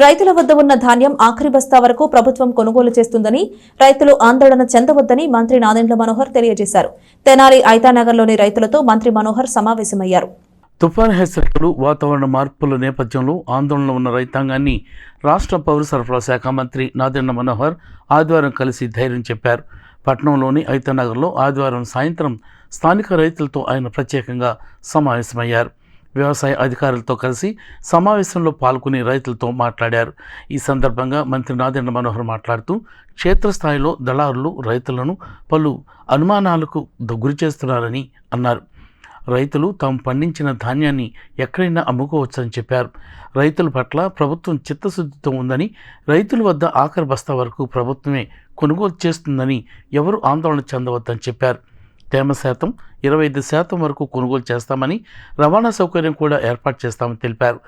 రైతుల వద్ద ఉన్న ధాన్యం ఆఖరి బస్తా వరకు ప్రభుత్వం కొనుగోలు చేస్తుందని రైతులు ఆందోళన చెందవద్దని మంత్రి నాదెండ్ల మనోహర్ తెలియజేశారు. తెనాలి ఐతానగర్లోని రైతులతో మంత్రి మనోహర్ సమావేశమయ్యారు. తుఫాన్ హెచ్చరికలు వాతావరణ మార్పుల నేపథ్యంలో ఆందోళనలో ఉన్న రైతాంగాన్ని రాష్ట్ర పౌర సరఫరా శాఖ మంత్రి నాదెండ్ల మనోహర్ ఆదివారం కలిసి ధైర్యం చెప్పారు. పట్నంలోని ఐతానగర్లో ఆదివారం సాయంత్రం స్థానిక రైతులతో ఆయన ప్రత్యేకంగా సమావేశమయ్యారు. వ్యవసాయ అధికారులతో కలిసి సమావేశంలో పాల్గొని రైతులతో మాట్లాడారు. ఈ సందర్భంగా మంత్రి నాదెండ్ర మనోహర్ మాట్లాడుతూ క్షేత్రస్థాయిలో దళారులు రైతులను పలు అనుమానాలకు దగ్గురి గురి చేస్తున్నారని అన్నారు. రైతులు తాము పండించిన ధాన్యాన్ని ఎక్కడైనా అమ్ముకోవచ్చని చెప్పారు. రైతుల పట్ల ప్రభుత్వం చిత్తశుద్ధితో ఉందని రైతుల వద్ద ఆఖరి బస్తా వరకు ప్రభుత్వమే కొనుగోలు చేస్తుందని ఎవరు ఆందోళన చెందవద్దని చెప్పారు. తేమ శాతం ఇరవై ఐదు శాతం వరకు కొనుగోలు చేస్తామని రవాణా సౌకర్యం కూడా ఏర్పాటు చేస్తామని తెలిపారు.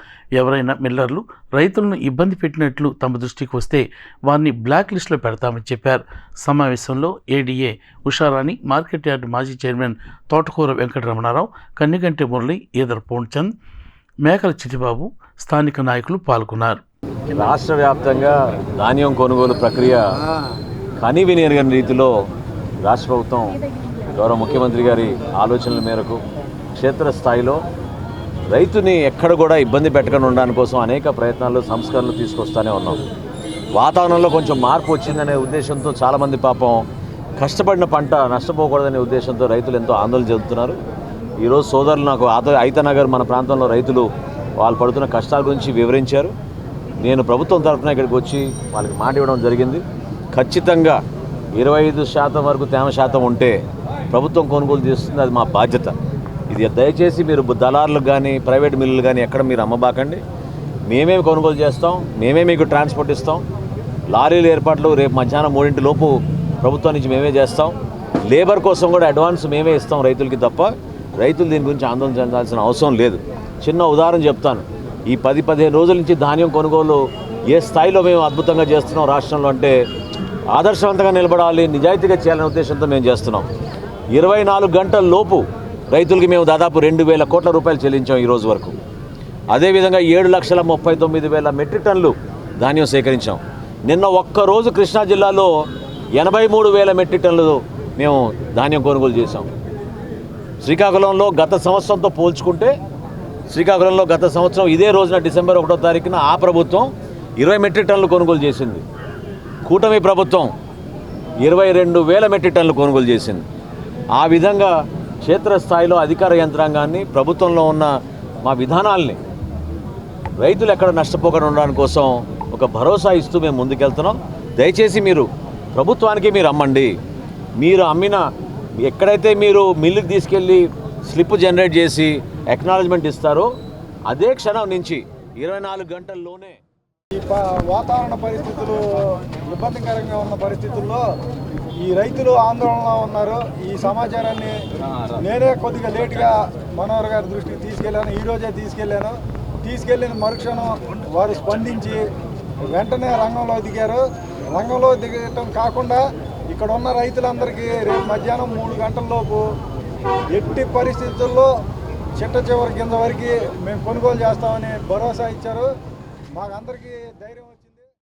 ఎవరైనా మిల్లర్లు రైతులను ఇబ్బంది పెట్టినట్లు తమ దృష్టికి వస్తే వారిని బ్లాక్ లిస్టులో పెడతామని చెప్పారు. సమావేశంలో ఏడీఏ ఉషారాణి మార్కెట్ యార్డు మాజీ చైర్మన్ తోటకూర వెంకటరమణారావు కన్నిగంటి మురళి ఈదర్ పూర్ణచంద్ మేకల చిటిబాబు స్థానిక నాయకులు పాల్గొన్నారు. రాష్ట్ర వ్యాప్తంగా ధాన్యం కొనుగోలు ప్రక్రియ కనీవిని రీతిలో రాష్ట్ర ప్రభుత్వం గౌరవ ముఖ్యమంత్రి గారి ఆలోచనల మేరకు క్షేత్రస్థాయిలో రైతుని ఎక్కడ కూడా ఇబ్బంది పెట్టకుండా ఉండడానికి కోసం అనేక ప్రయత్నాలు సంస్కరణలు తీసుకొస్తానే ఉన్నాం. వాతావరణంలో కొంచెం మార్పు వచ్చిందనే ఉద్దేశంతో చాలామంది పాపం కష్టపడిన పంట నష్టపోకూడదనే ఉద్దేశంతో రైతులు ఎంతో ఆందోళన చెందుతున్నారు. ఈరోజు సోదరులు నాకు ఆత ఐతనగర్ మన ప్రాంతంలో రైతులు వాళ్ళు పడుతున్న కష్టాల గురించి వివరించారు. నేను ప్రభుత్వం తరఫున ఇక్కడికి వచ్చి వాళ్ళకి మాట ఇవ్వడం జరిగింది. ఖచ్చితంగా ఇరవై ఐదు శాతం వరకు తేమ శాతం ఉంటే ప్రభుత్వం కొనుగోలు చేస్తుంది అది మా బాధ్యత. ఇది దయచేసి మీరు దళారులకు కానీ ప్రైవేట్ మిల్లులు కానీ ఎక్కడ మీరు అమ్మబాకండి. మేమే కొనుగోలు చేస్తాం మేమే మీకు ట్రాన్స్పోర్ట్ ఇస్తాం. లారీల ఏర్పాట్లు రేపు మధ్యాహ్నం మూడింటి లోపు ప్రభుత్వం నుంచి మేమే చేస్తాం. లేబర్ కోసం కూడా అడ్వాన్స్ మేమే ఇస్తాం రైతులకి తప్ప. రైతులు దీని గురించి ఆందోళన చెందాల్సిన అవసరం లేదు. చిన్న ఉదాహరణ చెప్తాను. ఈ పది పదిహేను రోజుల నుంచి ధాన్యం కొనుగోలు ఏ స్థాయిలో మేము అద్భుతంగా చేస్తున్నాం రాష్ట్రంలో అంటే ఆదర్శవంతంగా నిలబడాలి నిజాయితీగా చేయాలనే ఉద్దేశంతో మేము చేస్తున్నాం. ఇరవై నాలుగు గంటల లోపు రైతులకి మేము దాదాపు రెండు వేల కోట్ల రూపాయలు చెల్లించాం ఈ రోజు వరకు. అదేవిధంగా ఏడు లక్షల ముప్పై తొమ్మిది వేల మెట్రిక్ టన్నులు ధాన్యం సేకరించాం. నిన్న ఒక్కరోజు కృష్ణా జిల్లాలో ఎనభై మూడు వేల మెట్రిక్ టన్నులు మేము ధాన్యం కొనుగోలు చేశాం. శ్రీకాకుళంలో గత సంవత్సరంతో పోల్చుకుంటే శ్రీకాకుళంలో గత సంవత్సరం ఇదే రోజున డిసెంబర్ ఒకటో తారీఖున ఆ ప్రభుత్వం ఇరవై మెట్రిక్ టన్నులు కొనుగోలు చేసింది. కూటమి ప్రభుత్వం ఇరవై రెండు వేల మెట్రిక్ టన్నులు కొనుగోలు చేసింది. ఆ విధంగా క్షేత్రస్థాయిలో అధికార యంత్రాంగాన్ని ప్రభుత్వంలో ఉన్న మా విధానాల్ని రైతులు ఎక్కడ నష్టపోకుండా ఉండడానికి కోసం ఒక భరోసా ఇస్తూ మేము ముందుకెళ్తున్నాం. దయచేసి మీరు ప్రభుత్వానికి మీరు అమ్మండి. మీరు అమ్మిన ఎక్కడైతే మీరు మిల్లుకి తీసుకెళ్ళి స్లిప్ జనరేట్ చేసి ఎక్నాలజ్మెంట్ ఇస్తారో అదే క్షణం నుంచి ఇరవై నాలుగు గంటల్లోనే ఈ ప- వాతావరణ పరిస్థితులు ఇబ్బందికరంగా ఉన్న పరిస్థితుల్లో ఈ రైతులు ఆందోళనలో ఉన్నారు. ఈ సమాచారాన్ని నేనే కొద్దిగా లేటుగా మనోహర్ గారి దృష్టికి తీసుకెళ్ళాను. ఈరోజే తీసుకెళ్ళాను. తీసుకెళ్ళిన మరుక్షణం వారు స్పందించి వెంటనే రంగంలో దిగారు. రంగంలో దిగటం కాకుండా ఇక్కడ ఉన్న రైతులందరికీ రేపు మధ్యాహ్నం మూడు గంటలలోపు ఎట్టి పరిస్థితుల్లో చిట్ట చివరి కింద వరకు మేము కొనుగోలు చేస్తామని భరోసా ఇచ్చారు. మాకందరికీ ధైర్యం